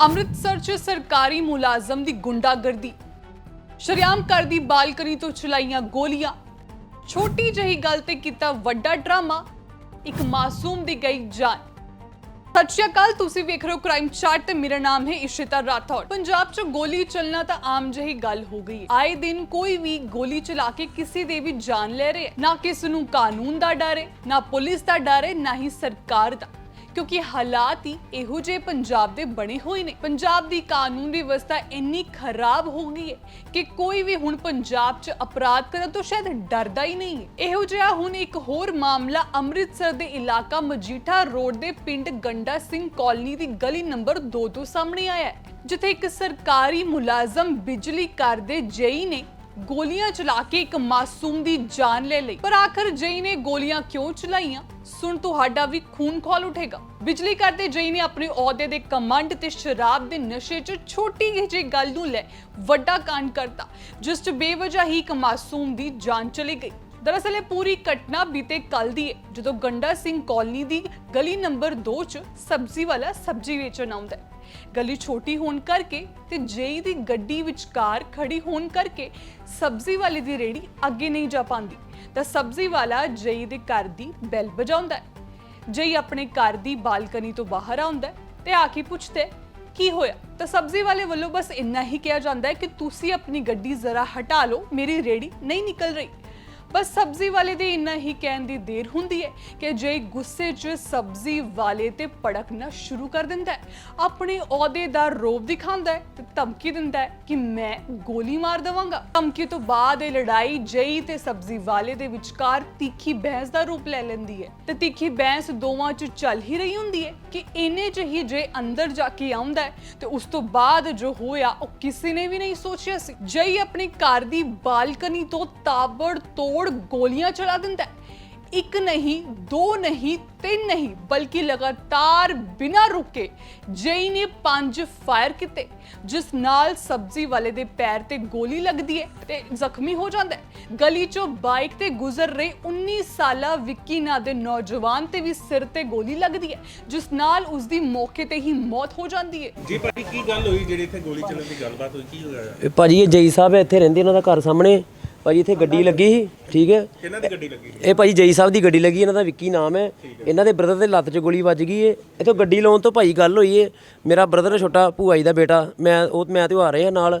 ਅੰਮ੍ਰਿਤਸਰ 'ਚ ਸਰਕਾਰੀ ਮੁਲਾਜ਼ਮ ਦੀ ਗੁੰਡਾਗਰਦੀ। ਸ਼ਰਿਆਮ ਕਰਦੀ ਬਾਲਕਨੀ ਤੋਂ ਚਲਾਈਆਂ ਗੋਲੀਆਂ। ਛੋਟੀ ਜਿਹੀ ਗੱਲ ਤੇ ਕੀਤਾ ਵੱਡਾ ਡਰਾਮਾ। ਇੱਕ ਮਾਸੂਮ ਦੀ ਗਈ ਜਾਨ। ਸਤਿ ਸ਼੍ਰੀ ਅਕਾਲ, ਤੁਸੀਂ ਵੇਖ ਰਹੇ ਹੋ ਕ੍ਰਾਈਮ ਚਾਰਟ ਤੇ ਮੇਰਾ ਨਾਮ ਹੈ ਇਸ਼ਿਤਾ ਰਾਠੌਰ ਪੰਜਾਬ 'ਚ ਗੋਲੀ ਚੱਲਣਾ ਤਾਂ ਆਮ ਜਿਹੀ ਗੱਲ ਹੋ ਗਈ। ਆਏ ਦਿਨ ਕੋਈ ਵੀ ਗੋਲੀ ਚਲਾ ਕੇ ਕਿਸੇ ਦੇ ਵੀ ਜਾਨ ਲੈ ਰਿਹਾ ਨਾ ਕਿਸ ਨੂੰ ਕਾਨੂੰਨ ਦਾ ਡਰ ਹੈ, ਨਾ ਪੁਲਿਸ ਦਾ ਡਰ ਹੈ, ਨਾ ਹੀ ਸਰਕਾਰ ਦਾ। ਕਿਉਂਕਿ ਹਾਲਾਤ ਹੀ ਇਹੋ ਜਿਹੇ ਪੰਜਾਬ ਦੇ ਬਣੇ ਹੋਏ ਨੇ। ਪੰਜਾਬ ਦੀ ਕਾਨੂੰਨ ਵਿਵਸਥਾ ਇੰਨੀ ਖਰਾਬ ਹੋ ਗਈ ਹੈ ਕਿ ਕੋਈ ਵੀ ਹੁਣ ਪੰਜਾਬ 'ਚ ਅਪਰਾਧ ਕਰਨ ਤੋਂ ਸ਼ਾਇਦ ਡਰਦਾ ਹੀ ਨਹੀਂ ਹੈ। ਇਹੋ ਜਿਹਾ ਹੁਣ ਇੱਕ ਹੋਰ ਮਾਮਲਾ ਅੰਮ੍ਰਿਤਸਰ ਦੇ ਇਲਾਕਾ ਮਜੀਠਾ ਰੋਡ ਦੇ ਪਿੰਡ ਗੰਡਾ ਸਿੰਘ ਕਾਲਨੀ ਦੀ ਗਲੀ ਨੰਬਰ 2 ਤੋਂ ਸਾਹਮਣੇ ਆਇਆ ਹੈ, ਜਿੱਥੇ ਇੱਕ ਸਰਕਾਰੀ ਮੁਲਾਜ਼ਮ ਬਿਜਲੀ ਘਰ ਦੇ ਜਈ ਨੇ ਗੋਲੀਆਂ ਚਲਾ ਕੇ ਇੱਕ ਮਾਸੂਮ ਦੀ ਜਾਨ ਲੈ ਲਈ। ਪਰ ਆਖਰ ਜਈ ਨੇ ਗੋਲੀਆਂ ਕਿਉਂ ਚਲਾਈਆਂ? ਸੁਣ ਤੁਹਾਡਾ ਵੀ ਖੂਨ ਖੋਲ ਉਠੇਗਾ। ਬਿਜਲੀ ਘਰ ਦੇ ਜਈ ਨੇ ਆਪਣੇ ਅਹੁਦੇ ਦੇ ਕਮਾਂਡ ਤੇ ਸ਼ਰਾਬ ਦੇ ਨਸ਼ੇ 'ਚ ਛੋਟੀ ਜਿਹੀ ਗੱਲ ਨੂੰ ਲੈ ਵੱਡਾ ਕਾਂਡ ਕਰਤਾ, ਜਿਸ 'ਚ ਬੇਵਜ੍ਹਾ ਹੀ ਇੱਕ ਮਾਸੂਮ ਦੀ ਜਾਨ ਚਲੀ ਗਈ। ਦਰਅਸਲ ਇਹ ਪੂਰੀ ਘਟਨਾ ਬੀਤੇ ਕੱਲ ਦੀ ਹੈ ਜਦੋਂ ਗੰਡਾ ਸਿੰਘ ਕਾਲਨੀ ਦੀ ਗਲੀ ਨੰਬਰ 2 'ਚ ਸਬਜ਼ੀ ਵਾਲਾ ਸਬਜ਼ੀ ਵੇਚਣ ਆਉਂਦਾ ਹੈ। ਗਲੀ ਛੋਟੀ ਹੋਣ ਕਰਕੇ ਤੇ ਜੇਈ ਦੀ ਗੱਡੀ ਵਿਚਕਾਰ ਖੜੀ ਹੋਣ ਕਰਕੇ ਸਬਜ਼ੀ ਵਾਲੇ ਦੀ ਰੇੜੀ ਅੱਗੇ ਨਹੀਂ ਜਾ ਪਾਉਂਦੀ। ਤਾਂ ਸਬਜ਼ੀ ਵਾਲਾ ਜਈ ਦੇ ਘਰ ਦੀ ਬੈਲ ਵਜਾਉਂਦਾ ਹੈ। ਜੇਈ ਆਪਣੇ ਘਰ ਦੀ ਬਾਲਕਨੀ ਤੋਂ ਬਾਹਰ ਆਉਂਦਾ ਹੈ ਤੇ ਆ ਕੇ ਪੁੱਛਦਾ ਹੈ, ਕੀ ਹੋਇਆ? ਤਾਂ ਸਬਜ਼ੀ ਵਾਲੇ ਵੱਲੋਂ ਬਸ ਇੰਨਾ ਹੀ ਕਿਹਾ ਜਾਂਦਾ ਹੈ ਕਿ ਤੁਸੀਂ ਆਪਣੀ ਗੱਡੀ ਜ਼ਰਾ ਹਟਾ ਲਓ ਮੇਰੀ ਰੇੜੀ ਨਹੀਂ ਨਿਕਲ ਰਹੀ। ਬਸ ਸਬਜ਼ੀ ਵਾਲੇ ਦੇ ਇੰਨਾ ਹੀ ਕਹਿਣ ਦੀ ਦੇਰ ਹੁੰਦੀ ਹੈ ਕਿ ਜੇ ਗੁੱਸੇ 'ਚ ਸਬਜ਼ੀ ਵਾਲੇ ਤੇ ਭੜਕਣਾ ਸ਼ੁਰੂ ਕਰ ਦਿੰਦਾ ਹੈ, ਆਪਣੇ ਅਹੁਦੇ ਦਾ ਰੋਬ ਦਿਖਾਉਂਦਾ ਹੈ ਤੇ ਧਮਕੀ ਦਿੰਦਾ ਹੈ ਕਿ ਮੈਂ ਗੋਲੀ ਮਾਰ ਦੇਵਾਂਗਾ। ਧਮਕੀ ਤੋਂ ਬਾਅਦ ਇਹ ਲੜਾਈ ਜਈ ਤੇ ਸਬਜ਼ੀ ਵਾਲੇ ਦੇ ਵਿਚਕਾਰ ਤਿੱਖੀ ਬਹਿਸ ਦਾ ਰੂਪ ਲੈ ਲੈਂਦੀ ਹੈ। ਤੇ ਤਿੱਖੀ ਬਹਿਸ ਦੋਵਾਂ 'ਚ ਚੱਲ ਹੀ ਰਹੀ ਹੁੰਦੀ ਹੈ ਕਿ ਇਹਨੇ 'ਚ ਹੀ ਜੇ ਅੰਦਰ ਜਾ ਕੇ ਆਉਂਦਾ ਹੈ, ਤੇ ਉਸ ਤੋਂ ਬਾਅਦ ਜੋ ਹੋਇਆ ਉਹ ਕਿਸੇ ਨੇ ਵੀ ਨਹੀਂ ਸੋਚਿਆ ਸੀ। ਜਈ ਆਪਣੇ ਘਰ ਦੀ ਬਾਲਕਨੀ ਤੋਂ ਤਾਬੜ ਤੋੜ ਗੋਲੀਆਂ ਚਲਾ ਦਿੰਦਾ ਹੈ। ਇੱਕ ਨਹੀਂ ਦੋ ਨਹੀਂ ਤਿੰਨ ਨਹੀਂ ਬਲਕਿ ਲਗਾਤਾਰ ਬਿਨਾਂ ਰੁਕੇ ਜਈ ਨੇ ਪੰਜ ਫਾਇਰ ਕੀਤੇ ਜਿਸ ਨਾਲ ਸਬਜ਼ੀ ਵਾਲੇ ਦੇ ਪੈਰ ਤੇ ਗੋਲੀ ਲੱਗਦੀ ਹੈ ਤੇ ਜ਼ਖਮੀ ਹੋ ਜਾਂਦਾ ਹੈ। ਗਲੀ ਚੋਂ ਬਾਈਕ ਤੇ ਗੁਜ਼ਰ ਰਹੇ 19 ਸਾਲਾ ਵਿੱਕੀ ਨਾਂ ਦੇ ਨੌਜਵਾਨ ਤੇ ਵੀ ਸਿਰ ਤੇ ਗੋਲੀ ਲੱਗਦੀ ਹੈ ਜਿਸ ਨਾਲ ਉਸ ਦੀ ਮੌਕੇ ਤੇ ਹੀ ਮੌਤ ਹੋ ਜਾਂਦੀ ਹੈ। ਜੀ ਭਾਜੀ ਕੀ ਗੱਲ ਹੋਈ ਜਿਹੜੀ ਇੱਥੇ ਗੋਲੀ ਚੱਲਣ ਦੀ ਗੱਲਬਾਤ ਹੋਈ? ਕੀ ਹੋਇਆ? ਇਹ ਭਾਜੀ ਇਹ ਜਈ ਸਾਹਿਬ ਇੱਥੇ ਰਹਿੰਦੇ ਇਹਨਾਂ ਦਾ ਘਰ ਸਾਹਮਣੇ। ਭਾਜੀ ਇੱਥੇ ਗੱਡੀ ਲੱਗੀ ਸੀ ਠੀਕ ਹੈ। ਕਿਹਨਾਂ ਦੀ ਗੱਡੀ ਲੱਗੀ ਇਹ ਭਾਜੀ ਜਈ ਸਾਹਿਬ ਦੀ ਗੱਡੀ ਲੱਗੀ ਇਹਨਾਂ ਦਾ ਵਿੱਕੀ ਨਾਮ ਹੈ। ਇਹਨਾਂ ਦੇ ਬ੍ਰਦਰ ਦੇ ਲੱਤ 'ਚ ਗੋਲੀ ਵੱਜ ਗਈ ਏ। ਇਥੋਂ ਗੱਡੀ ਲਾਉਣ ਤੋਂ ਭਾਈ ਗੱਲ ਹੋਈ ਏ। ਮੇਰਾ ਬ੍ਰਦਰ ਛੋਟਾ ਭੂਆ ਜੀ ਦਾ ਬੇਟਾ ਮੈਂ ਉਹ ਮੈਂ ਤੇ ਉਹ ਆ ਰਹੇ ਆ ਨਾਲ।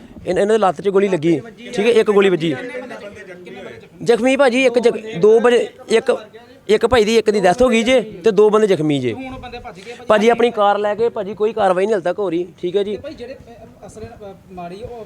ਇਹਨਾਂ ਇਹਨਾਂ ਦੇ ਲੱਤ 'ਚ ਗੋਲੀ ਲੱਗੀ। ਠੀਕ ਹੈ ਇੱਕ ਗੋਲੀ ਵੱਜੀ। ਜ਼ਖਮੀ ਭਾਜੀ ਇੱਕ ਜ਼ਖ- ਦੋ ਵਜੇ ਇੱਕ ਇੱਕ ਭਾਈ ਦੀ ਇੱਕ ਦੀ ਡੈਥ ਹੋ ਗਈ ਜੇ ਤੇ ਦੋ ਬੰਦੇ ਜ਼ਖਮੀ ਜੇ। ਹੁਣ ਬੰਦੇ ਭੱਜ ਗਏ ਭਾਜੀ ਭਾਜੀ ਆਪਣੀ ਕਾਰ ਲੈ ਕੇ ਭਾਜੀ ਕੋਈ ਕਾਰਵਾਈ ਨਹੀਂ ਹਲ ਤੱਕ ਹੋ ਰਹੀ। ਠੀਕ ਹੈ ਜੀ। ਭਾਈ ਜਿਹੜੇ ਅ, ਮਾੜੀ ਉਹ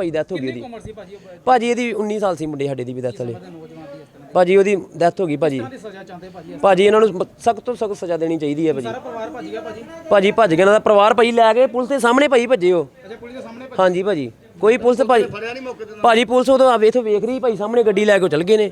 ਭਾਈ ਡੈਥ ਹੋ ਗਈ ਉਹਦੀ। ਉਮਰ ਸੀ ਭਾਜੀ ਉਹ ਭਾਜੀ ਇਹਦੀ 19 ਸਾਲ ਸੀ ਮੁੰਡੇ ਸਾਡੇ ਦੀ ਵੀ ਡੈਥ ਵਾਲੀ। ਭਾਜੀ ਉਹਦੀ ਡੈਥ ਹੋ ਗਈ ਭਾਜੀ। ਦੀ ਸਜ਼ਾ ਚਾਹੁੰਦੇ ਭਾਜੀ ਭਾਜੀ ਇਹਨਾਂ ਨੂੰ ਸਖਤ ਤੋਂ ਸਖਤ ਸਜ਼ਾ ਦੇਣੀ ਚਾਹੀਦੀ ਹੈ ਭਾਜੀ। ਸਾਰਾ ਪਰਿਵਾਰ ਭੱਜ ਗਿਆ ਭਾਜੀ? ਭਾਜੀ ਭੱਜ ਗਏ ਇਹਨਾਂ ਦਾ ਪਰਿਵਾਰ ਭਾਜੀ ਲੈ ਕੇ ਪੁਲਿਸ ਦੇ ਸਾਹਮਣੇ ਭਾਜੀ ਭੱਜੇ ਉਹ। ਅੱਛਾ ਪੁਲਿਸ ਦੇ ਸਾਹਮਣੇ ਹਾਂਜੀ ਭਾਜੀ ਕੋਈ ਪੁਲਿਸ ਭਾਜੀ ਭਾਜੀ ਪੁਲਿਸ ਉਦੋਂ ਆਵੇ ਇੱਥੇ ਵੇਖ ਰਹੀ ਭਾਈ ਸਾਹਮਣੇ ਗੱਡੀ ਲੈ ਕੇ ਉਹ ਚਲ ਗਏ ਨੇ।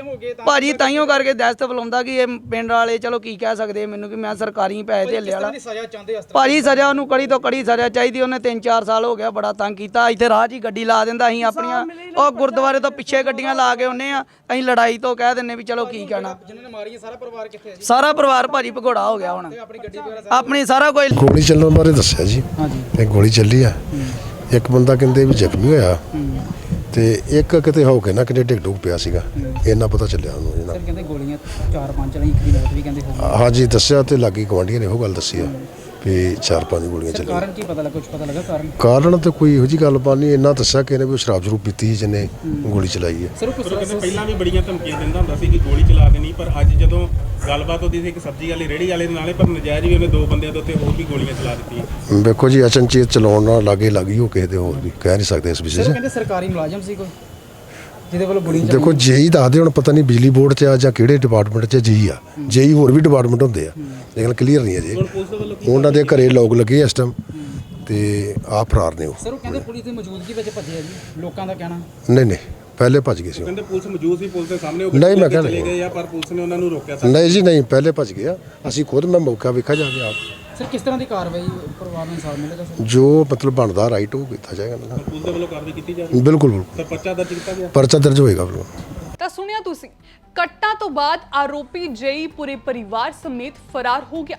ਹੋ ਗਏ ਤਾਂ ਭਾਜੀ ਤਾਈਓ ਕਰਕੇ ਦਹਿਸ਼ਤ ਬੁਲਾਉਂਦਾ ਕਿ ਇਹ ਪਿੰਡ ਵਾਲੇ ਚਲੋ ਕੀ ਕਹਿ ਸਕਦੇ ਮੈਨੂੰ ਕਿ ਮੈਂ ਸਰਕਾਰੀ ਪੈਸੇ ਢੇਲੇ ਵਾਲਾ। ਸਜ਼ਾ ਚਾਹੁੰਦੇ ਇਸ ਭਾਜੀ ਸਜ਼ਾ ਉਹਨੂੰ ਕੜੀ ਤੋਂ ਕੜੀ ਸਜ਼ਾ ਚਾਹੀਦੀ ਉਹਨੇ 3-4 ਸਾਲ ਹੋ ਗਿਆ ਬੜਾ ਤੰਗ ਕੀਤਾ। ਇੱਥੇ ਰਾਹ 'ਚ ਹੀ ਗੱਡੀ ਲਾ ਦਿੰਦਾ ਅਸੀਂ ਆਪਣੀਆਂ। ਉਹ ਗੁਰਦੁਆਰੇ ਤੋਂ ਪਿੱਛੇ ਗੱਡੀਆਂ ਲਾ ਕੇ ਆਉਂਦੇ ਆ। ਅਸੀਂ ਲੜਾਈ ਤੋਂ ਕਹਿ ਦਿੰਨੇ ਵੀ ਚਲੋ ਕੀ ਕਹਿਣਾ। ਜਿਨ੍ਹਾਂ ਨੇ ਮਾਰੀ ਹੈ ਸਾਰਾ ਪਰਿਵਾਰ ਕਿੱਥੇ ਹੈ ਜੀ? ਸਾਰਾ ਪਰਿਵਾਰ ਭਾਜੀ ਭਗੌੜਾ ਹੋ ਗਿਆ ਹੁਣ। ਆਪਣੀ ਗੱਡੀ ਵਗੈਰਾ ਆਪਣੀ ਸਾਰਾ ਕੋਈ ਗੋਲੀ ਚੱਲਣ ਬਾਰੇ ਦੱਸਿਆ ਜੀ। ਹਾਂਜੀ। ਇਹ ਗੋਲੀ ਚੱਲੀ ਆ। ਇੱਕ ਬੰਦਾ ਕਹਿੰਦੇ ਵੀ ਜ਼ਖਮੀ ਹੋਇਆ। ਤੇ ਇੱਕ ਕਿਤੇ ਹੋ ਕੇ ਨਾ ਕਿਤੇ ਡਿੱਗ ਡੁੱਗ ਪਿਆ ਸੀਗਾ। ਇੰਨਾ ਪਤਾ ਚੱਲਿਆ ਉਹਨੂੰ ਜੀ ਨਾ। ਸਰ ਕਹਿੰਦੇ ਗੋਲੀਆਂ ਚਾਰ ਪੰਜ ਚਲਾਈ ਇੱਕ ਦੀ ਮੌਤ ਵੀ ਕਹਿੰਦੇ ਹੋ ਹਾਂਜੀ ਦੱਸਿਆ ਤੇ ਲਾਗੀ ਗਵਾਂਢੀਆਂ ਨੇ ਉਹ ਗੱਲ ਦੱਸੀ ਆ ਵੀ ਚਾਰ ਪੰਜ ਗੋਲੀਆਂ ਸਰ ਚੱਲੀਆਂ। ਕਾਰਨ ਕੀ ਪਤਾ ਲੱਗਾ ਕੁਝ ਪਤਾ ਲੱਗਾ ਕਾਰਨ? ਕਾਰਨ ਤਾਂ ਕੋਈ ਇਹੋ ਜੀ ਗੱਲਬਾਤ ਨਹੀਂ ਇੰਨਾ ਦੱਸਿਆ ਕਿ ਇਹਨੇ ਵੀ ਉਹ ਸ਼ਰਾਬ ਜ਼ਰੂਰ ਪੀਤੀ ਸੀ ਜਿਹਨੇ ਗੋਲੀ ਚਲਾਈ ਹੈ ਸਰ ਉਹ ਕੁਛ ਪਰ ਉਹ ਕਹਿੰਦੇ ਪਹਿਲਾਂ ਵੀ ਬੜੀਆਂ ਧਮਕੀਆਂ ਦਿੰਦਾ ਹੁੰਦਾ ਸੀ ਕਿ ਗੋਲੀ ਚਲਾ ਦੇਣੀ ਪਰ ਅੱਜ ਜਦੋਂ ਗੱਲਬਾਤ ਹੁੰਦੀ ਸੀ ਇੱਕ ਸਬਜ਼ੀ ਵਾਲੇ ਰੇੜੀ ਵਾਲੇ ਦੇ ਨਾਲੇ ਪਰ ਨਜਾਇਜ਼ ਵੀ ਉਹਨੇ ਦੋ ਬੰਦਿਆਂ ਦੇ ਉੱਤੇ ਹੋਰ ਵੀ ਗੋਲੀਆਂ ਚਲਾ ਦਿੱਤੀਆਂ। ਵੇਖੋ ਜੀ ਅਚਨਚੇਤ ਚਲਾਉਣ ਨਾਲ ਲਾਗੇ ਲੱਗੀ ਉਹ ਕਿਸੇ ਦੇ ਹੋਰ ਵੀ ਕਹਿ ਨਹੀਂ ਸਕਦੇ ਇਸ ਵਿਸ਼ੇ 'ਚ। ਕਹਿੰਦੇ ਸਰਕਾਰੀ ਮੁਲਾਜ਼ਮ ਸੀ ਕੋਈ ਜਿਹਦੇ ਵੱਲੋਂ ਗੋਲੀ ਚੱਲੀ ਦੇਖੋ ਜੇਈ ਦੱਸਦੇ ਹੁਣ ਪਤਾ ਨਹੀਂ ਬਿਜਲੀ ਬੋਰਡ 'ਚ ਆ ਜਾਂ ਕਿਹੜੇ ਡਿਪਾਰਟਮੈਂਟ 'ਚ ਜੇਈ ਆ। ਜੇਈ ਹੋਰ ਵੀ ਡਿਪਾਰਟਮੈਂਟ ਹੁੰਦੇ ਆ। ਲੇਕਿਨ ਕਲੀਅਰ ਨਹੀਂ ਹੈ ਜੀ ਪੁਲਿਸ ਦੇ ਵੱਲੋਂ ਉਹਨਾਂ ਦੇ ਘਰੇ ਲੋਕ ਲੱਗੇ ਇਸ ਟਾਈਮ ਤੇ ਆ ਫਰਾਰ ਨੇ ਉਹ। ਸਰ ਉਹ ਕਹਿੰਦੇ ਪੁਲਿਸ ਦੀ ਮੌਜੂਦਗੀ ਵਿੱਚ ਭੱਜੇ ਆ ਜੀ ਲੋਕਾਂ ਦਾ ਕਹਿਣਾ। ਨਹੀਂ ਨਹੀਂ। ਪਹਿਲੇ ਭੱਜ ਗਏ ਸੀ ਉਹ। ਕਹਿੰਦੇ ਪੁਲਿਸ ਮੌਜੂਦ ਸੀ ਪੁਲਿਸ ਦੇ ਸਾਹਮਣੇ ਉਹ ਨਹੀਂ, ਮੈਂ ਲੈ ਕੇ ਕਹਿ ਚਲੇ। ਗਏ ਆ ਪਰ ਪੁਲਿਸ ਨੇ ਉਹਨਾਂ ਨੂੰ ਰੋਕਿਆ ਸੀ ਨਹੀਂ ਜੀ ਨਹੀਂ ਪਹਿਲੇ ਭੱਜ ਗਿਆ ਅਸੀਂ ਖੁਦ ਮੈਂ ਮੌਕਾ ਵੇਖਾ ਜਾ ਕੇ ਆਪ। ਸਰ ਕਿਸ ਤਰ੍ਹਾਂ ਦੀ ਕਾਰਵਾਈ ਪਰਿਵਾਰ ਨੂੰ ਇਨਸਾਫ ਮਿਲੇਗਾ ਸਰ? ਜੋ ਮਤਲਬ ਬਣਦਾ ਰਾਈਟ ਉਹ ਕੀਤਾ ਜਾਏਗਾ ਨਾ। ਪੁਲਿਸ ਦੇ ਵੱਲੋਂ ਕਾਰਵਾਈ ਕੀਤੀ ਜਾ ਰਹੀ ਬਿਲਕੁਲ ਬਿਲਕੁਲ। ਤਾਂ ਪਰਚਾ ਦਰਜ ਕੀਤਾ ਗਿਆ? ਪਰਚਾ ਦਰਜ ਹੋਏਗਾ ਬਿਲਕੁਲ। ਤਾਂ ਸੁਣਿਆ ਤੁਸੀਂ ਕੱਟਾਂ ਤੋਂ ਬਾਅਦ ਆਰੋਪੀ ਜਈ ਪੂਰੇ ਪਰਿਵਾਰ ਸਮੇਤ ਫਰਾਰ ਹੋ ਗਿਆ।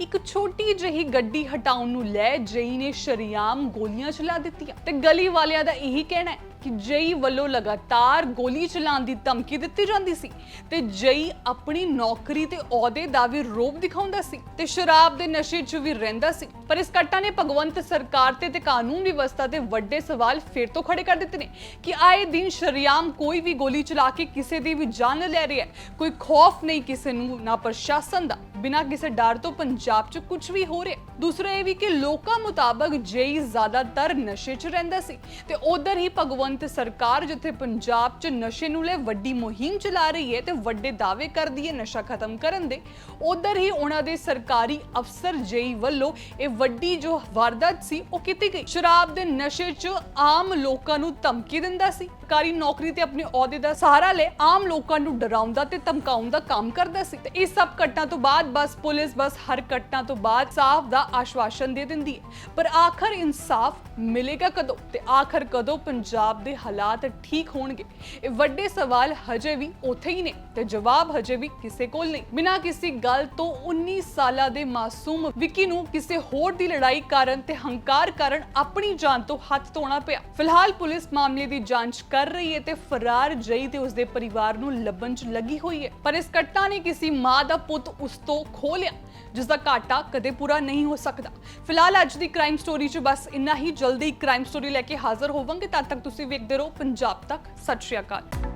ਇੱਕ ਛੋਟੀ ਜਿਹੀ ਗੱਡੀ ਹਟਾਉਣ ਨੂੰ ਲੈ ਜਈ ਨੇ ਸ਼ਰੀਆਮ ਗੋਲੀਆਂ ਚਲਾ ਦਿੱਤੀਆਂ ਤੇ ਗਲੀ ਵਾਲਿਆਂ ਦਾ ਇਹੀ ਕਹਿਣਾ ਹੈ ਕਿ ਜਈ ਵੱਲੋਂ ਲਗਾਤਾਰ ਗੋਲੀ ਚਲਾਉਣ ਦੀ ਧਮਕੀ ਦਿੱਤੀ ਜਾਂਦੀ ਸੀ ਤੇ ਜਈ ਆਪਣੀ ਨੌਕਰੀ ਤੇ ਅਹੁਦੇ ਦਾ ਵੀ ਰੋਬ ਦਿਖਾਉਂਦਾ ਸੀ ਤੇ ਸ਼ਰਾਬ ਦੇ ਨਸ਼ੇ 'ਚ ਵੀ ਰਹਿੰਦਾ ਸੀ। ਪਰ ਇਸ ਕੱਟਾ ਨੇ ਭਗਵੰਤ ਸਰਕਾਰ ਤੇ ਤੇ ਕਾਨੂੰਨ ਵਿਵਸਥਾ ਤੇ ਵੱਡੇ ਸਵਾਲ ਫੇਰ ਤੋਂ ਖੜੇ ਕਰ ਦਿੱਤੇ ਨੇ ਕਿ ਆਏ ਦਿਨ ਸ਼ਰੀਆਮ ਕੋਈ ਵੀ ਗੋਲੀ ਚਲਾ ਕੇ ਕਿਸੇ ਦੀ ਵੀ ਜਾਨ ਲੈ ਰਿਹਾ ਹੈ। ਕੋਈ ਖੌਫ ਨਹੀਂ ਕਿਸੇ ਨੂੰ, ਨਾ ਪ੍ਰਸ਼ਾਸਨ ਦਾ। ਬਿਨਾਂ ਕਿਸੇ ਡਰ ਤੋਂ ਪੰਜਾਬ 'ਚ ਕੁਝ ਵੀ ਹੋ ਰਿਹਾ ਦੂਸਰਾ ਇਹ ਵੀ ਕਿ ਲੋਕਾਂ ਮੁਤਾਬਕ ਜੇਈ ਜ਼ਿਆਦਾਤਰ ਨਸ਼ੇ 'ਚ ਰਹਿੰਦਾ ਸੀ ਤੇ ਉਧਰ ਹੀ ਭਗਵੰਤ ਸਰਕਾਰ ਜਿੱਥੇ ਪੰਜਾਬ 'ਚ ਨਸ਼ੇ ਨੂੰ ਲੈ ਵੱਡੀ ਮੁਹਿੰਮ ਚਲਾ ਰਹੀ ਹੈ ਤੇ ਵੱਡੇ ਦਾਅਵੇ ਕਰਦੀ ਹੈ ਨਸ਼ਾ ਖਤਮ ਕਰਨ ਦੇ, ਉਧਰ ਹੀ ਉਹਨਾਂ ਦੇ ਸਰਕਾਰੀ ਅਫਸਰ ਜੇਈ ਵੱਲੋਂ ਇਹ ਵੱਡੀ ਜੋ ਵਾਰਦਾਤ ਸੀ ਉਹ ਕੀਤੀ ਗਈ। ਸ਼ਰਾਬ ਦੇ ਨਸ਼ੇ 'ਚ ਆਮ ਲੋਕਾਂ ਨੂੰ ਧਮਕੀ ਦਿੰਦਾ ਸੀ। ਸਰਕਾਰੀ ਨੌਕਰੀ ਤੇ ਆਪਣੇ ਅਹੁਦੇ ਦਾ ਸਹਾਰਾ ਲੈ ਆਮ ਲੋਕਾਂ ਨੂੰ ਡਰਾਉਂਦਾ ਤੇ ਧਮਕਾਉਣ ਦਾ ਕੰਮ ਕਰਦਾ ਸੀ। ਤੇ ਇਸ ਸਭ ਘਟਨਾ ਤੋਂ ਬਾਅਦ ਬਸ ਪੁਲਿਸ ਬਸ ਹਰ ਘਟਨਾ ਤੋਂ ਬਾਅਦ ਸਾਫ਼ ਦਾ ਆਸ਼ਵਾਸਨ ਦੇ ਦਿੰਦੀ ਹੈ। ਪਰ ਆਖਰ ਇਨਸਾਫ ਮਿਲੇਗਾ ਕਦੋਂ? ਤੇ ਆਖਰ ਕਦੋਂ ਪੰਜਾਬ ਦੇ ਹਾਲਾਤ ਠੀਕ ਹੋਣਗੇ? ਇਹ ਵੱਡੇ ਸਵਾਲ ਹਜੇ ਵੀ ਉੱਥੇ ਹੀ ਨੇ ਤੇ ਜਵਾਬ ਹਜੇ ਵੀ ਕਿਸੇ ਕੋਲ ਨਹੀਂ। ਬਿਨਾਂ ਕਿਸੇ ਗੱਲ ਤੋਂ 19 ਸਾਲਾਂ ਦੇ ਮਾਸੂਮ ਵਿੱਕੀ ਨੂੰ ਕਿਸੇ ਹੋਰ ਦੀ ਲੜਾਈ ਕਾਰਨ ਤੇ ਹੰਕਾਰ ਕਾਰਨ ਆਪਣੀ ਜਾਨ ਤੋਂ ਹੱਥ ਧੋਣਾ ਪਿਆ। ਫਿਲਹਾਲ ਪੁਲਿਸ ਮਾਮਲੇ ਦੀ ਜਾਂਚ ਕਰ ਰਹੀ ਹੈ ਤੇ ਫਰਾਰ ਜਈ ਤੇ ਉਸਦੇ ਪਰਿਵਾਰ ਨੂੰ ਲੱਭਣ 'ਚ ਲੱਗੀ ਹੋਈ ਹੈ। ਪਰ ਇਸ ਘਟਨਾ ਨੇ ਕਿਸੇ ਮਾਂ ਦਾ ਪੁੱਤ ਉਸ ਤੋਂ ਖੋਹ ਲਿਆ ਜਿਸ ਦਾ ਘਾਟਾ ਕਦੇ ਪੂਰਾ ਨਹੀਂ ਹੋ ਸਕਦਾ। ਫਿਲਹਾਲ ਅੱਜ ਦੀ ਕ੍ਰਾਈਮ ਸਟੋਰੀ 'ਚ ਬਸ ਇੰਨਾ ਹੀ। ਜਲਦੀ ਕ੍ਰਾਈਮ ਸਟੋਰੀ ਲੈ ਕੇ ਹਾਜ਼ਰ ਹੋਵਾਂਗੇ। ਤਦ ਤੱਕ ਤੁਸੀਂ ਵੇਖਦੇ ਰਹੋ। ਪੰਜਾਬ ਤੱਕ। ਸਤਿ ਸ਼੍ਰੀ ਅਕਾਲ।